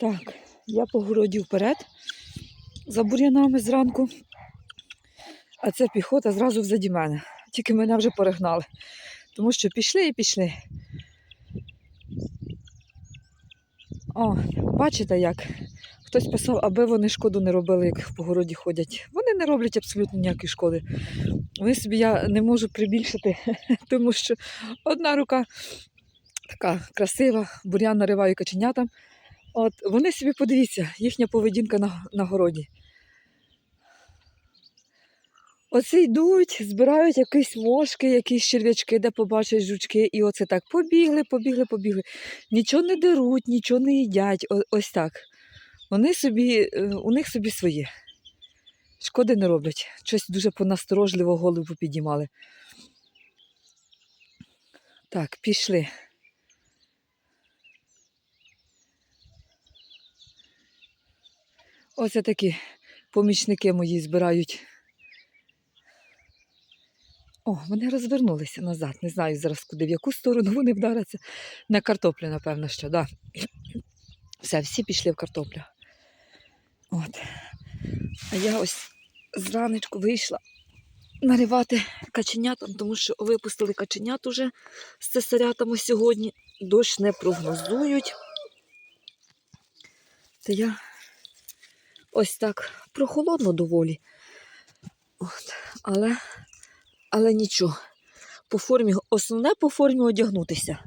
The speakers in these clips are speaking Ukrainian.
Так, я по городі вперед за бур'янами зранку, а це піхота зразу взаді мене. Тільки мене вже перегнали. Тому що пішли і пішли. О, бачите як? Хтось писав, аби вони шкоду не робили, як по городі ходять. Вони не роблять абсолютно ніякої шкоди. Вони собі я не можу прибільшити, тому що одна рука така красива, бур'ян нариваю каченятам. От вони собі подивіться, їхня поведінка на, на городі. Оце йдуть, збирають якісь мошки, якісь черв'ячки, де побачать жучки, і оце так побігли, побігли, побігли. Нічого не деруть, нічого не їдять. О- ось так. Вони собі, е, у них собі своє. Шкоди не роблять. Щось дуже понасторожливо голову підіймали. Так, пішли. Оце такі помічники мої збирають. О, вони розвернулися назад. Не знаю зараз куди, в яку сторону вони вдаряться. На картоплю, напевно, що, да. Все, всі пішли в картоплю. От. А я ось зранечку вийшла наривати каченятам, тому що випустили каченят уже з цесарятами сьогодні. Дощ не прогнозують. Та я ось так прохолодно доволі. От. Але, але нічого. По формі, основне по формі одягнутися.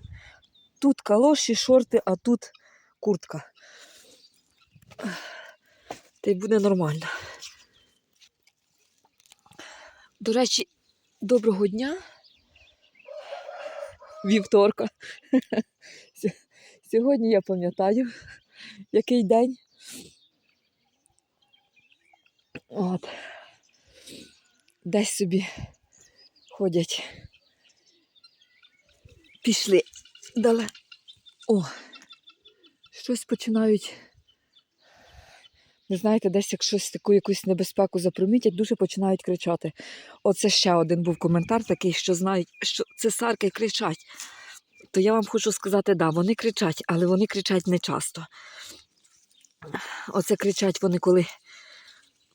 Тут калоші, шорти, а тут куртка. Та й буде нормально. До речі, доброго дня. Вівторка. Сьогодні я пам'ятаю, який день. От. Десь собі ходять. Пішли далі. О, щось починають. Не знаєте, десь як щось таку якусь небезпеку запримітять, дуже починають кричати. Оце ще один був коментар такий, що знають, що цесарки кричать. То я вам хочу сказати, да, вони кричать, але вони кричать не часто. Оце кричать вони, коли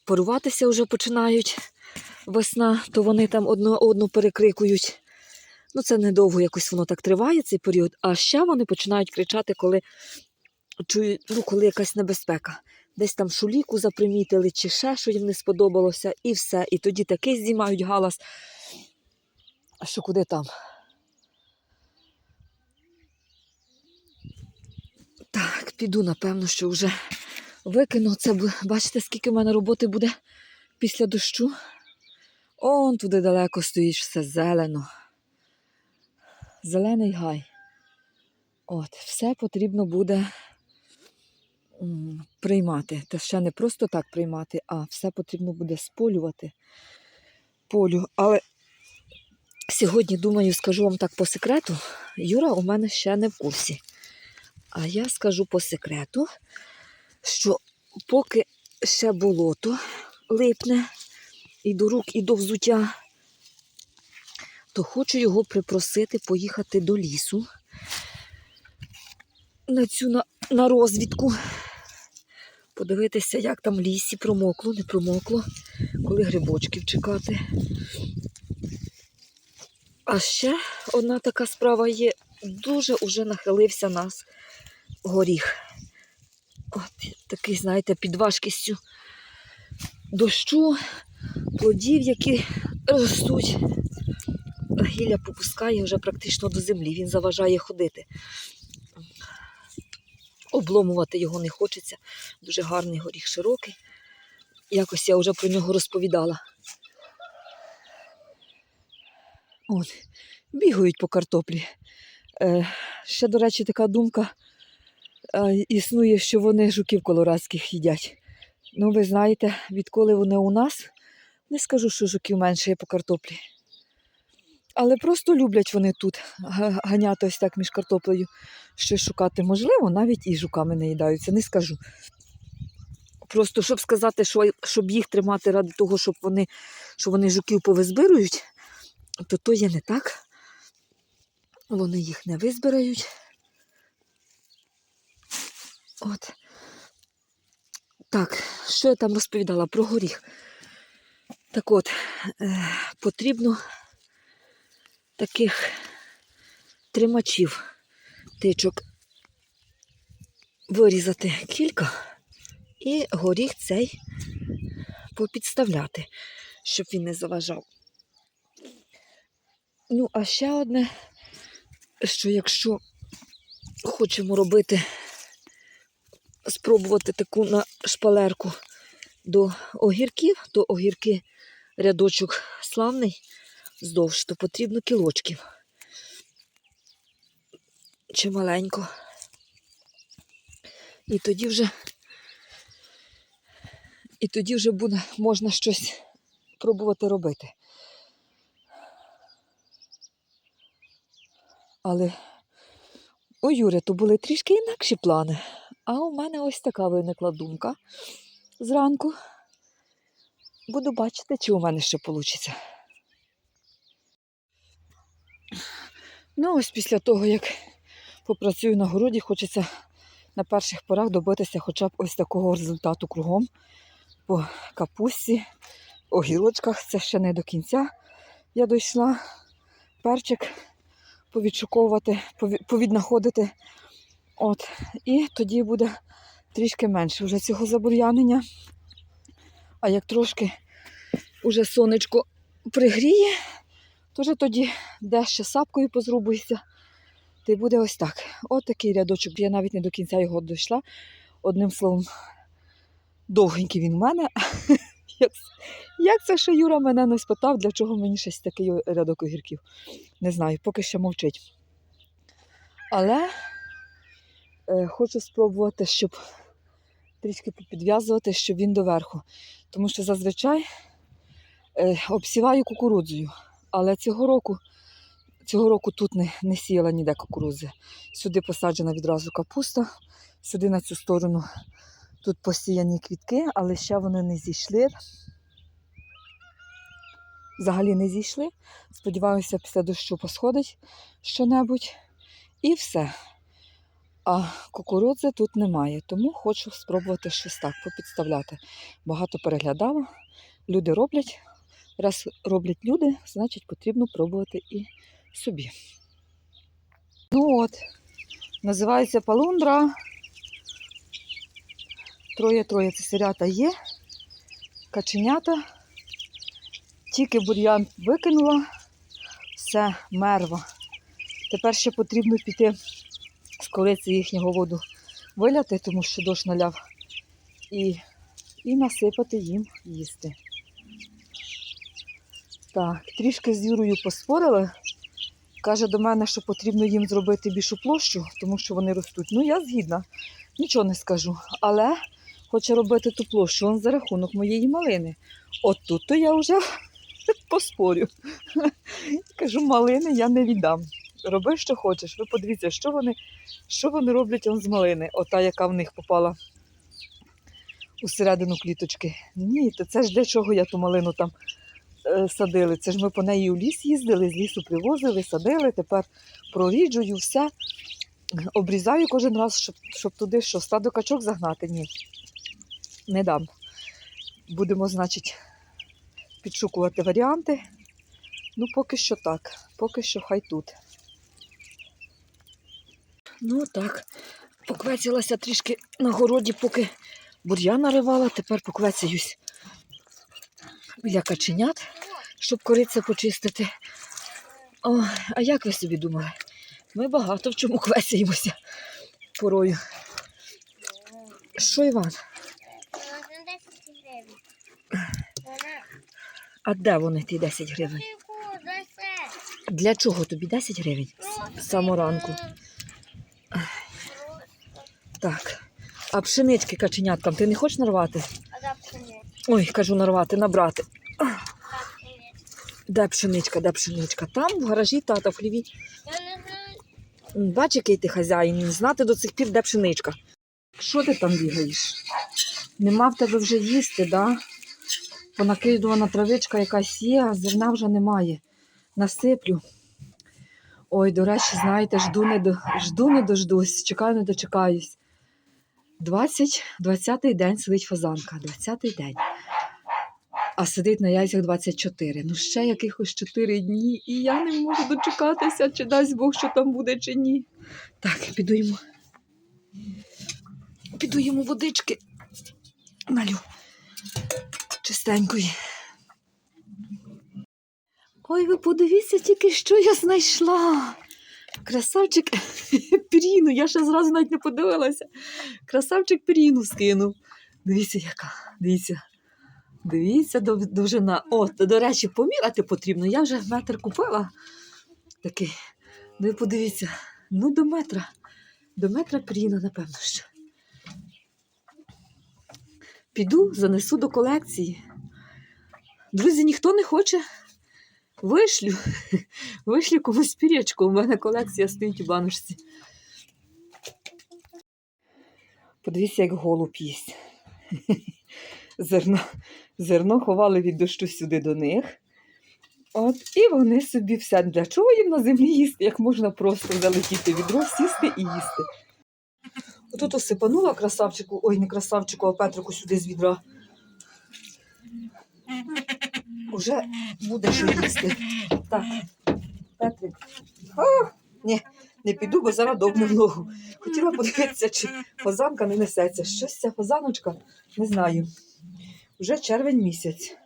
поруватися вже починають весна, то вони там одну одну перекрикують. Ну, це недовго якось воно так триває, цей період. А ще вони починають кричати, коли чують, ну, коли якась небезпека. Десь там шуліку запримітили, чи ще що їм не сподобалося, і все. І тоді такий здіймають галас. А що куди там? Так, піду, напевно, що вже викину. Це бачите, скільки в мене роботи буде після дощу. Он туди далеко стоїть все зелено. Зелений гай. От, все потрібно буде приймати. Та ще не просто так приймати, а все потрібно буде сполювати полю. Але сьогодні, думаю, скажу вам так по секрету, Юра у мене ще не в курсі. А я скажу по секрету, що поки ще болото липне і до рук, і до взуття, то хочу його припросити поїхати до лісу на цю на, на розвідку. Подивитися, як там в лісі промокло, не промокло, коли грибочків чекати. А ще одна така справа є, дуже уже нахилився нас горіх. От такий, знаєте, під важкістю дощу, плодів, які ростуть. Гілля попускає вже практично до землі, він заважає ходити. Обломувати його не хочеться. Дуже гарний горіх широкий. Якось я вже про нього розповідала. От, бігають по картоплі. Е, ще, до речі, така думка існує, що вони жуків колорадських їдять. Ну, ви знаєте, відколи вони у нас, не скажу, що жуків менше є по картоплі. Але просто люблять вони тут ганяти ось так між картоплею, щось шукати. Можливо, навіть і жуками не їдаються, не скажу. Просто щоб сказати, що, щоб їх тримати ради того, щоб вони, що вони жуків повизбирують, то то є не так. Вони їх не визбирають. От. Так, що я там розповідала про горіх? Так от, е, потрібно таких тримачів тичок вирізати кілька і горіх цей попідставляти, щоб він не заважав. Ну, а ще одне, що якщо хочемо робити, спробувати таку на шпалерку до огірків, то огірки рядочок славний здовж, то потрібно кілочків. Чималенько. І тоді вже і тоді вже буде можна щось пробувати робити. Але у Юри то були трішки інакші плани. А у мене ось така виникла думка зранку. Буду бачити, чи у мене ще вийде. Ну, ось після того, як попрацюю на городі, хочеться на перших порах добитися хоча б ось такого результату кругом. По капусті, огірочках. Це ще не до кінця. Я дійшла перчик повідшуковувати, повіднаходити. От. І тоді буде трішки менше вже цього забур'янення. А як трошки уже сонечко пригріє, то вже тоді дещо сапкою позрубується. Й буде ось так. От такий рядочок. Я навіть не до кінця його дійшла. Одним словом, довгенький він в мене. Як, це, що Юра мене не спитав, для чого мені щось такий рядок огірків? Не знаю, поки що мовчить. Але хочу спробувати, щоб трішки попідв'язувати, щоб він доверху. Тому що зазвичай е, обсіваю кукурудзою. Але цього року, цього року тут не, не сіяла ніде кукурудзи. Сюди посаджена відразу капуста, сюди на цю сторону тут посіяні квітки, але ще вони не зійшли. Взагалі не зійшли. Сподіваюся, після дощу посходить що-небудь. І все. А кукурудзи тут немає, тому хочу спробувати щось так попідставляти. Багато переглядала, люди роблять. Раз роблять люди, значить потрібно пробувати і собі. Ну от, називається палундра. Троє-троє цесарята є, каченята. Тільки бур'ян викинула, все мерва. Тепер ще потрібно піти кориці їхнього воду виляти, тому що дощ наляв, і, і насипати їм їсти. Так, трішки з Юрою поспорили. Каже до мене, що потрібно їм зробити більшу площу, тому що вони ростуть. Ну, я згідна, нічого не скажу. Але хоче робити ту площу он за рахунок моєї малини. От тут то я вже поспорю. Кажу, малини я не віддам. Роби, що хочеш. Ви подивіться, що вони, що вони роблять з малини, ота, яка в них попала усередину кліточки. Ні, то це ж для чого я ту малину там е, садили. Це ж ми по неї у ліс їздили, з лісу привозили, садили, тепер проріджую все. Обрізаю кожен раз, щоб, щоб туди що, стадо качок загнати. Ні. Не дам. Будемо, значить, підшукувати варіанти. Ну, поки що так. Поки що хай тут. Ну так, поквецялася трішки на городі, поки бур'ян наривала, тепер поквецяюсь біля каченят, щоб кориця почистити. О, а як ви собі думали? Ми багато в чому квесяємося порою. Що, Іван? Можна 10 гривень. Вона А де вони ті 10 гривень? Для чого тобі 10 гривень? З самого ранку. Так. А пшенички каченяткам ти не хочеш нарвати? Ой, кажу нарвати, набрати. Де пшеничка, де пшеничка? Там, в гаражі тата в хліві. Бач, який ти хазяїн, знати до цих пір, де пшеничка. Що ти там бігаєш? Нема в тебе вже їсти, да? Понакидувана травичка якась є, а зерна вже немає. Насиплю. Ой, до речі, знаєте, жду не, до... жду не дождусь, чекаю не дочекаюсь. 20, 20-й день сидить фазанка, 20-й день. А сидить на яйцях 24. Ну ще якихось 4 дні, і я не можу дочекатися, чи дасть Бог, що там буде, чи ні. Так, піду йому. Піду йому водички. Налю. Чистенької. Ой, ви подивіться тільки, що я знайшла. Красавчик піріну, я ще зразу навіть не подивилася. Красавчик піріну скинув. Дивіться, яка. Дивіться. Дивіться, дов- довжина. О, до речі, поміряти потрібно. Я вже метр купила. Такий. Ну і подивіться. Ну, до метра. До метра піріна, напевно, що. Піду, занесу до колекції. Друзі, ніхто не хоче. Вишлю. Вишлю комусь пірячку. У мене колекція стоїть у баночці. Подивіться, як голуб їсть. Зерно, зерно ховали від дощу сюди до них. От, і вони собі все. Для чого їм на землі їсти, як можна просто залетіти відро, сісти і їсти. Отут осипанула красавчику, ой, не красавчику, а Петрику сюди з відра. Уже буде що їсти. Так, Петрик. А, ні, не піду, бо зараз добне в ногу. Хотіла подивитися, чи фазанка не несеться. Щось ця фазаночка, не знаю. Вже червень місяць.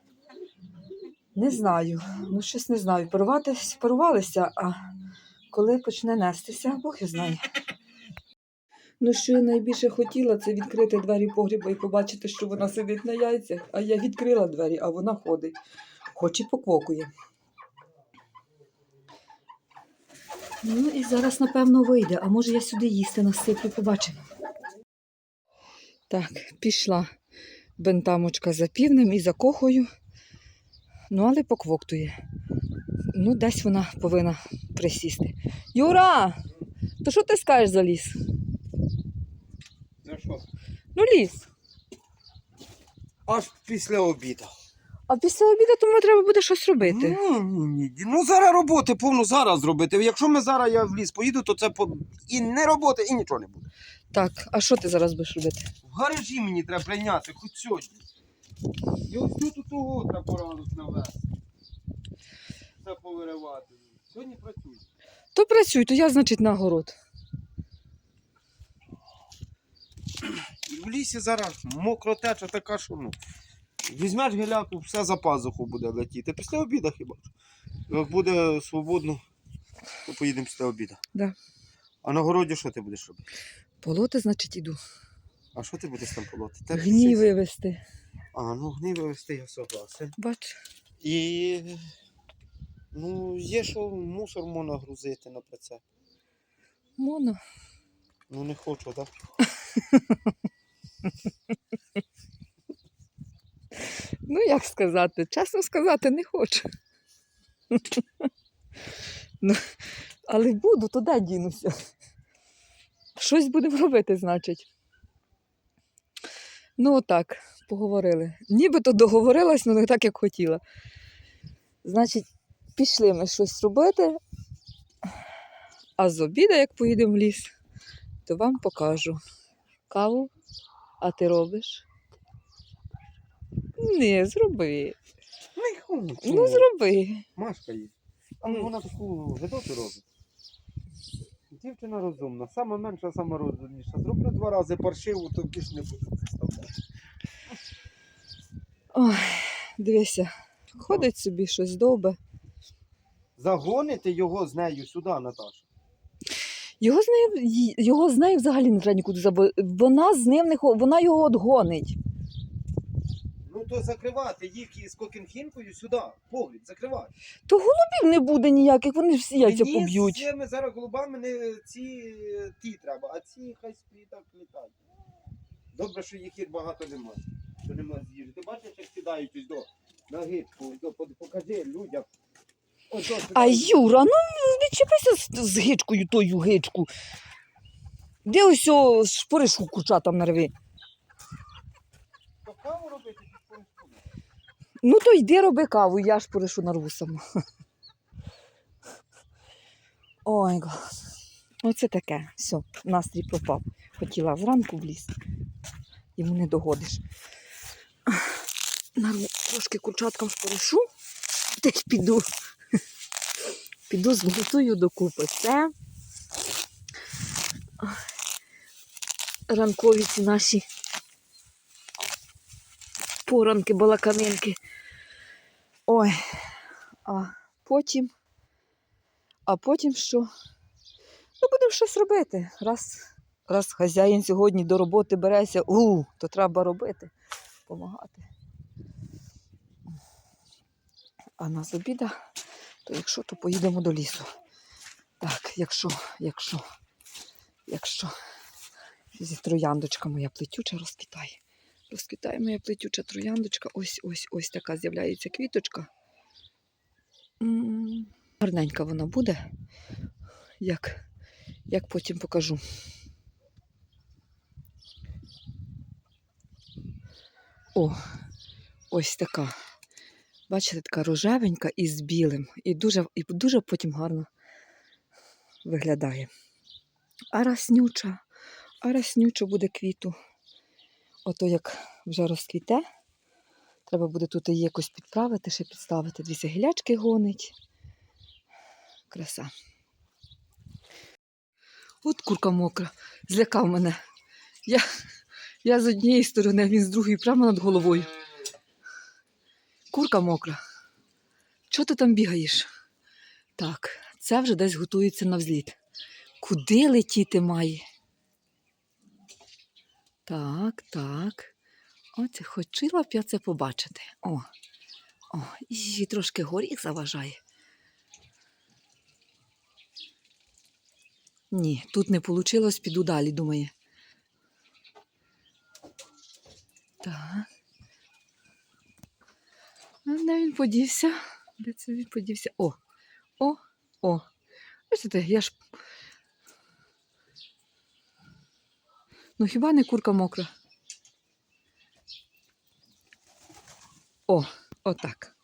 Не знаю. Ну, щось не знаю. Порватись, порвалися, а коли почне нестися, Бог його знає. Ну, що я найбільше хотіла, це відкрити двері погріба і побачити, що вона сидить на яйцях, а я відкрила двері, а вона ходить, хоч і поквокує. Ну і зараз, напевно, вийде, а може я сюди їсти насиплю, побачимо. Так, пішла бентамочка за півнем і за кохою. Ну, але поквоктує. Ну, десь вона повинна присісти. Юра! То що ти скажеш за ліс? Ну, ліс. Аж після обіду. А після обіду тому треба буде щось робити. Ну, ні, ну зараз роботи повно зараз зробити. Якщо ми зараз я в ліс поїду, то це по... і не роботи, і нічого не буде. Так, а що ти зараз будеш робити? В гаражі мені треба прийняти, хоч сьогодні. І ось тут того треба поранок навести. Це повиривати. Сьогодні працюю. То працюй, то я, значить, на город. В лісі зараз мокро теча така, що ну. Візьмеш геляку, все за пазуху буде летіти. Після обіду хіба. Як буде свободно, то поїдемо після обіду. Да. А на городі що ти будеш робити? Полоти, значить, іду. А що ти будеш там полоти? Та Гній щось- вивезти. А, ну гній вивезти я согласен. Бач. І ну, є що мусор можна грузити на прицеп. Моно. Ну не хочу, так? Ну, як сказати? Чесно сказати, не хочу. ну, але буду, то де дінуся. Щось будемо робити, значить. Ну, отак, поговорили. Нібито договорилась, але не так, як хотіла. Значить, пішли ми щось робити. А з обіда, як поїдемо в ліс, то вам покажу. Каву, а ти робиш? Не, зроби. Не хочу. Ну, зроби. Машка є. А ну, вона таку гидоту робить. Дівчина розумна, саме менша, саме розумніша. Зроблю два рази паршиву, то більше не буду заставляти. Ой, дивися, ходить собі щось довбе. Загоните його з нею сюди, Наташа. Його з нею, його з нею взагалі не треба нікуди забо... Вона з ним не хо- вона його одгонить. Ну то закривати їх із кокінхінкою сюди, погріб, закривати. То голубів не буде ніяких, вони ж всі яйця Мені поб'ють. цими зараз голубами не ці е, ті треба, а ці хай собі так літають. Добре, що їх багато немає. Що немає з'їжджі. Ти бачиш, як сідають ось до на гидку, ось до, под- покажи людям. А. Юра, ну відчепися з, з гичкою тою гичку. Де ось шпоришку нарви. Каву робити, чи? Ну то йди роби каву, я ж поришу нарву сама. Ой. Оце таке. Все, настрій пропав. Хотіла зранку в ліс. йому не догодиш. Нарву трошки курчаткам шпоришу, та й піду. Піду змотую докупи. Це ранкові ці наші поранки, балаканинки. Ой, а потім, а потім що? Ну, будемо щось робити. Раз, раз хазяїн сьогодні до роботи береться, у, то треба робити, допомагати. А на обіда, то якщо, то поїдемо до лісу. Так, якщо, якщо, якщо зі трояндочка моя плетюча розквітає. Розквітає моя плетюча трояндочка. Ось ось ось така з'являється квіточка. Гарненька вона буде, як, як потім покажу. О, ось така. Бачите, така рожевенька і з білим. І дуже, і дуже потім гарно виглядає. А раснюча, а раснюча буде квіту. Ото як вже розквіте, треба буде тут її якось підправити, ще підставити. Дві гілячки гонить. Краса. От курка мокра, злякав мене. Я, я з однієї сторони, він з другої, прямо над головою. Курка мокра. Чого ти там бігаєш? Так, це вже десь готується на взліт. Куди летіти має? Так, так. Оце хотіла б я це побачити. О, о, і трошки горіх заважає. Ні, тут не вийшло, піду далі, думає. Так. А де він подівся? Де це він подівся? О, о, о. Бачите, я ж. Ну хіба не курка мокра? О, отак.